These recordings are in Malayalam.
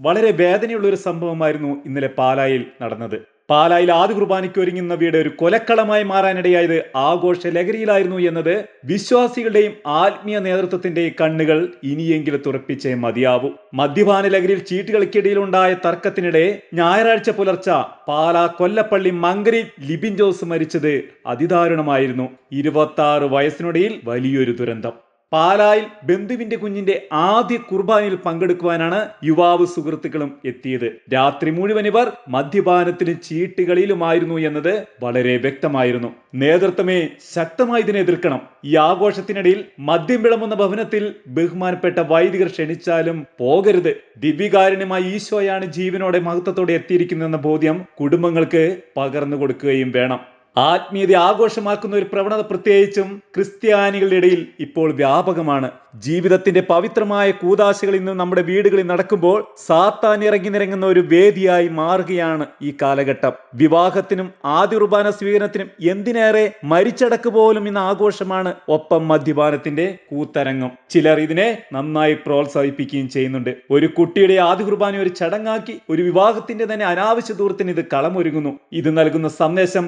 വളരെ വേദനയുള്ള ഒരു സംഭവമായിരുന്നു ഇന്നലെ പാലായിൽ നടന്നത്. പാലായിൽ ആദ്യ കുർബാനയ്ക്ക് ഒരുങ്ങുന്ന വീട് ഒരു കൊലക്കളമായി മാറാനിടയായത് ആഘോഷ ലഹരിയിലായിരുന്നു എന്നത് വിശ്വാസികളുടെയും ആത്മീയ നേതൃത്വത്തിന്റെയും കണ്ണുകൾ ഇനിയെങ്കിലും തുറപ്പിച്ചേ മതിയാവൂ. മദ്യപാന ലഹരിയിൽ ചീട്ടുകൾക്കിടയിലുണ്ടായ തർക്കത്തിനിടെ ഞായറാഴ്ച പുലർച്ചെ പാലാ കൊല്ലപ്പള്ളി മങ്കരി ലിബിൻ ജോസ് മരിച്ചത് അതിദാരുണമായിരുന്നു. ഇരുപത്തി വയസ്സിനിടയിൽ വലിയൊരു ദുരന്തം. പാലായിൽ ബന്ധുവിന്റെ കുഞ്ഞിന്റെ ആദ്യ കുർബാനയിൽ പങ്കെടുക്കുവാനാണ് യുവാവ് സുഹൃത്തുക്കളും എത്തിയത്. രാത്രി മുഴുവൻ ഇവർ മദ്യപാനത്തിലും ചീട്ടുകളിലുമായിരുന്നു എന്നത് വളരെ വ്യക്തമായിരുന്നു. നേതൃത്വമേ ശക്തമായി ഇതിനെ എതിർക്കണം. ഈ ആഘോഷത്തിനിടയിൽ മദ്യം വിളമ്പുന്ന ഭവനത്തിൽ ബഹുമാനപ്പെട്ട വൈദികർ ക്ഷണിച്ചാലും പോകരുത്. ദിവ്യകാരുണ്യമായി ഈശോയാണ് ജീവനോടെ മഹത്വത്തോടെ എത്തിയിരിക്കുന്നതെന്ന ബോധ്യം കുടുംബങ്ങൾക്ക് പകർന്നു കൊടുക്കുകയും വേണം. ആത്മീയത ആഘോഷമാക്കുന്ന ഒരു പ്രവണത പ്രത്യേകിച്ചും ക്രിസ്ത്യാനികളുടെ ഇടയിൽ ഇപ്പോൾ വ്യാപകമാണ്. ജീവിതത്തിന്റെ പവിത്രമായ കൂതാശകൾ ഇന്ന് നമ്മുടെ വീടുകളിൽ നടക്കുമ്പോൾ സാത്താൻ ഇറങ്ങി നിരങ്ങുന്ന ഒരു വേദിയായി മാറുകയാണ് ഈ കാലഘട്ടം. വിവാഹത്തിനും ആദ്യ കുർബാന സ്വീകരണത്തിനും എന്തിനേറെ മരിച്ചടക്ക് പോലും ഇന്ന് ആഘോഷമാണ് ഒപ്പം മദ്യപാനത്തിന്റെ കൂത്തരങ്ങും. ചിലർ ഇതിനെ നന്നായി പ്രോത്സാഹിപ്പിക്കുകയും ചെയ്യുന്നുണ്ട്. ഒരു കുട്ടിയുടെ ആദ്യ കുർബാന ഒരു ചടങ്ങാക്കി ഒരു വിവാഹത്തിന്റെ തന്നെ അനാവശ്യ ദൂരത്തിന് ഇത് കളമൊരുങ്ങുന്നു. ഇത് നൽകുന്ന സന്ദേശം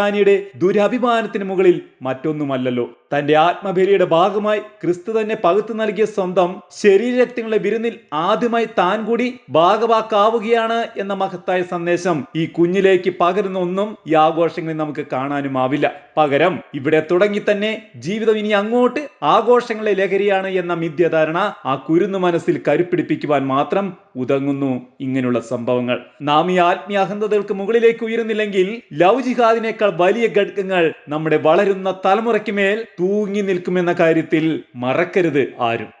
ക്രിസ്ത്യാനിയുടെ ദുരഭിമാനത്തിന് മുകളിൽ മറ്റൊന്നുമല്ലല്ലോ. തന്റെ ആത്മബലിയുടെ ഭാഗമായി ക്രിസ്തു തന്നെ പകുത്തു നൽകിയ സ്വന്തം ശരീരത്തിനുള്ള വിരുന്നിൽ ആദ്യമായി താൻ കൂടി ഭാഗവാക്കാവുകയാണ് എന്ന മഹത്തായ സന്ദേശം ഈ കുഞ്ഞിലേക്ക് പകരുന്ന ഒന്നും ഈ ആഘോഷങ്ങളിൽ നമുക്ക് കാണാനും ആവില്ല പകരം ഇവിടെ തുടങ്ങി തന്നെ ജീവിതം ഇനി അങ്ങോട്ട് ആഘോഷങ്ങളെ ലഹരിയാണ് എന്ന മിഥ്യധാരണ ആ കുരുന്നു മനസ്സിൽ കരുപ്പിടിപ്പിക്കുവാൻ മാത്രം ഉതങ്ങുന്നു ഇങ്ങനെയുള്ള സംഭവങ്ങൾ. നാം ഈ ആത്മീയ അഹന്തതകൾക്ക് മുകളിലേക്ക് ഉയരുന്നില്ലെങ്കിൽ ലൗജിഹാദിനേക്കാൾ ജിഹാദിനേക്കാൾ വലിയ ഘടകങ്ങൾ നമ്മുടെ വളരുന്ന തലമുറയ്ക്ക് മേൽ തൂങ്ങി നിൽക്കുമെന്ന കാര്യത്തിൽ മറക്കരുത് ആരും.